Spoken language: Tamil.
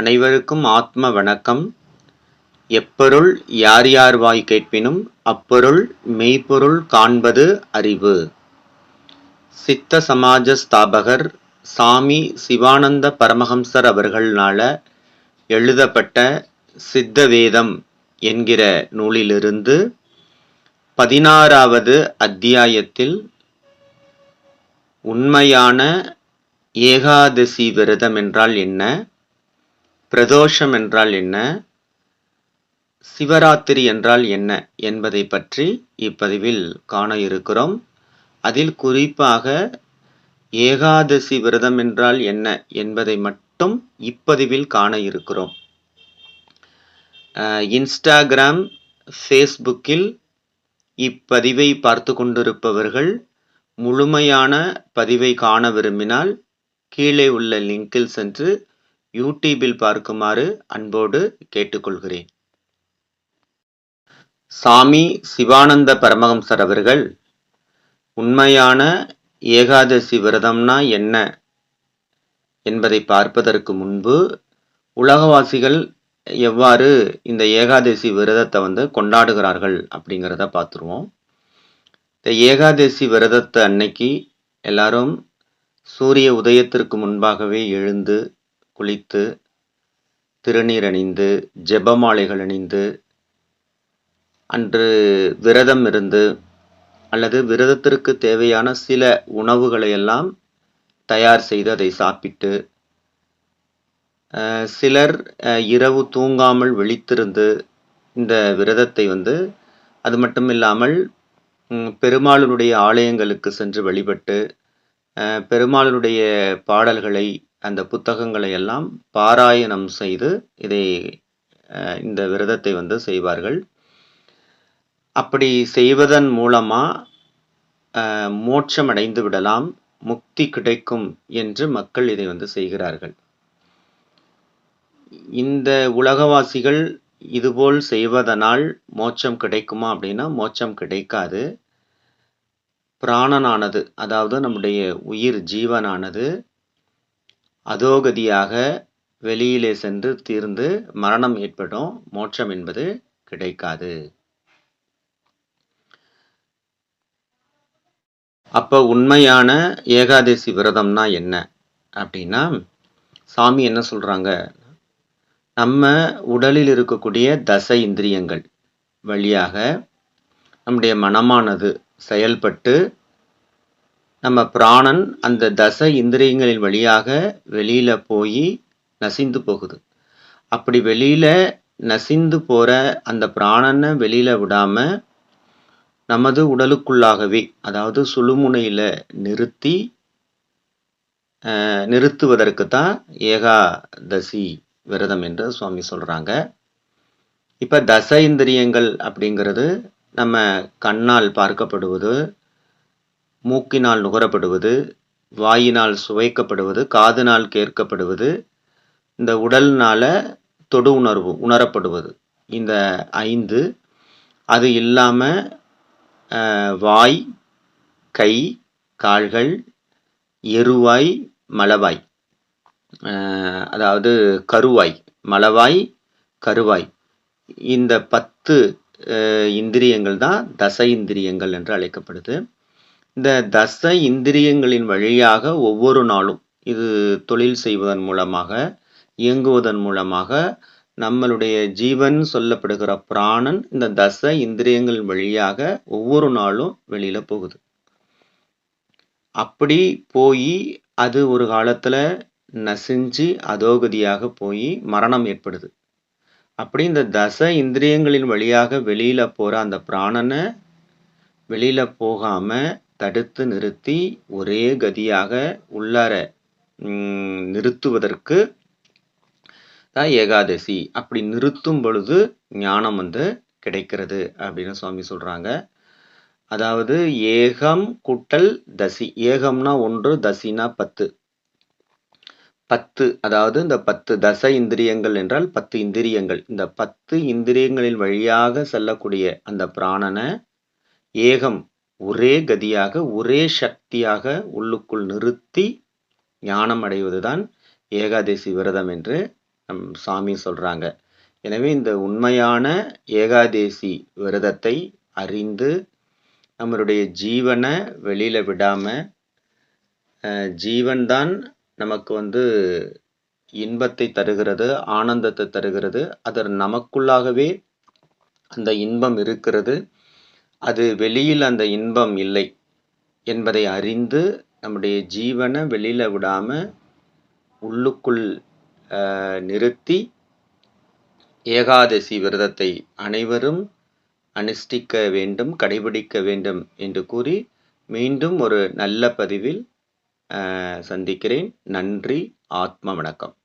அனைவருக்கும் ஆத்ம வணக்கம். எப்பொருள் யார் யார் வாய் கேட்பினும் அப்பொருள் மெய்ப்பொருள் காண்பது அறிவு. சித்த சமாஜ ஸ்தாபகர் சாமி சிவானந்த பரமஹம்சர் அவர்களால் எழுதப்பட்ட சித்த வேதம் என்கிற நூலிலிருந்து பதினாறாவது அத்தியாயத்தில் உண்மையான ஏகாதசி விரதம் என்றால் என்ன? பிரதோஷம் என்றால் என்ன? சிவராத்திரி என்றால் என்ன என்பதை பற்றி இப்பதிவில் காண இருக்கிறோம். அதில் குறிப்பாக ஏகாதசி விரதம் என்றால் என்ன என்பதை மட்டும் இப்பதிவில் காண இருக்கிறோம். இன்ஸ்டாகிராம் ஃபேஸ்புக்கில் இப்பதிவை பார்த்து கொண்டிருப்பவர்கள் முழுமையான பதிவை காண விரும்பினால் கீழே உள்ள லிங்கில் சென்று யூடியூபில் பார்க்குமாறு அன்போடு கேட்டுக்கொள்கிறேன். சாமி சிவானந்த பரமஹம்சர் அவர்கள் உண்மையான ஏகாதசி விரதம்னா என்ன? என்பதை பார்ப்பதற்கு முன்பு உலகவாசிகள் எவ்வாறு இந்த ஏகாதசி விரதத்தை வந்து கொண்டாடுகிறார்கள் அப்படிங்கிறத பார்த்துருவோம். இந்த ஏகாதசி விரதத்தை அன்னைக்கு எல்லாரும் சூரிய உதயத்திற்கு முன்பாகவே எழுந்து குளித்து திருநீர் அணிந்து ஜெபமாலைகள் அணிந்து அன்று விரதம் இருந்து அல்லது விரதத்திற்கு தேவையான சில உணவுகளை எல்லாம் தயார் செய்து அதை சாப்பிட்டு அஹ், சிலர் இரவு தூங்காமல் விழித்திருந்து இந்த விரதத்தை வந்து அது மட்டும் இல்லாமல் பெருமாளுடைய ஆலயங்களுக்கு சென்று வழிபட்டு அஹ், பெருமாளுடைய பாடல்களை அந்த புத்தகங்களை எல்லாம் பாராயணம் செய்து இதை இந்த விரதத்தை வந்து செய்வார்கள். அப்படி செய்வதன் மூலமா மோட்சம் அடைந்து விடலாம் முக்தி கிடைக்கும் என்று மக்கள் இதை வந்து செய்கிறார்கள். இந்த உலகவாசிகள் இதுபோல் செய்வதனால் மோட்சம் கிடைக்குமா அப்படின்னா மோட்சம் கிடைக்காது. பிராணனானது அதாவது நம்முடைய உயிர் ஜீவனானது அதோகதியாக வெளியிலே சென்று தீர்ந்து மரணம் ஏற்படும் மோட்சம் என்பது கிடைக்காது. அப்போ உண்மையான ஏகாதசி விரதம்னா என்ன? அப்படின்னா சாமி என்ன சொல்கிறாங்க நம்ம உடலில் இருக்கக்கூடிய தச இந்திரியங்கள் வழியாக நம்முடைய மனமானது செயல்பட்டு நம்ம பிராணன் அந்த தச இந்திரியங்களின் வழியாக வெளியில போய் நசிந்து போகுது. அப்படி வெளியில நசிந்து போற அந்த பிராணனை வெளியில விடாம நமது உடலுக்குள்ளாகவே அதாவது சுழுமுனையில நிறுத்தி நிறுத்துவதற்கு தான் ஏகாதசி விரதம் என்று சுவாமி சொல்றாங்க. இப்போ தச இந்திரியங்கள் அப்படிங்கிறது நம்ம கண்ணால் பார்க்கப்படுவது மூக்கினால் நுகரப்படுவது வாயினால் சுவைக்கப்படுவது காதுனால் கேட்கப்படுவது இந்த உடல்னால தொடு உணர்வு உணரப்படுவது. இந்த ஐந்து அது இல்லாமல் வாய் கை கால்கள் எருவாய் மலவாய். அதாவது கருவாய் மலவாய் கருவாய். இந்த பத்து இந்திரியங்கள் தான் தச இந்திரியங்கள் என்று அழைக்கப்படுது. இந்த தச இந்திரியங்களின் வழியாக ஒவ்வொரு நாளும் இது தொழில் செய்வதன் மூலமாக இயங்குவதன் மூலமாக நம்மளுடைய ஜீவன் சொல்லப்படுகிற பிராணன் இந்த தச இந்திரியங்கள் வழியாக ஒவ்வொரு நாளும் வெளியில் போகுது. அப்படி போய் அது ஒரு காலத்தில் நசிஞ்சு அதோகதியாக போய் மரணம் ஏற்படுது. அப்படி இந்த தச இந்திரியங்களின் வழியாக வெளியில போற அந்த பிராணனை வெளியில போகாம தடுத்து நிறுத்தி ஒரே கதியாக உள்ளார நிறுத்துவதற்கு தான் ஏகாதசி. அப்படி நிறுத்தும் பொழுது ஞானம் வந்து கிடைக்கிறது அப்படின்னு சுவாமி சொல்றாங்க. அதாவது ஏகம் கூட்டல் தசி. ஏகம்னா ஒன்று தசினா பத்து. பத்து அதாவது இந்த பத்து தச இந்திரியங்கள் என்றால் பத்து இந்திரியங்கள். இந்த பத்து இந்திரியங்களின் வழியாக செல்லக்கூடிய அந்த பிராணனை ஏகம் ஒரே கதியாக ஒரே சக்தியாக உள்ளுக்குள் நிறுத்தி ஞானம் அடைவதுதான் ஏகாதசி விரதம் என்று நம் சாமி சொல்கிறாங்க எனவே இந்த உண்மையான ஏகாதேசி விரதத்தை அறிந்து, நம்மளுடைய ஜீவனை வெளியில் விடாமல் ஜீவன்தான் ஜீவன் தான் நமக்கு வந்து இன்பத்தை தருகிறது, ஆனந்தத்தை தருகிறது. அது நமக்குள்ளாகவே அந்த இன்பம் இருக்கிறது. அது வெளியில் அந்த இன்பம் இல்லை என்பதை அறிந்து, நம்முடைய ஜீவனை வெளியில் விடாமல் உள்ளுக்குள் நிறுத்தி, ஏகாதசி விரதத்தை அனைவரும் அனுஷ்டிக்க வேண்டும், கடைபிடிக்க வேண்டும் என்று கூறி, மீண்டும் ஒரு நல்ல பதிவில் சந்திக்கிறேன். நன்றி. ஆத்ம வணக்கம்.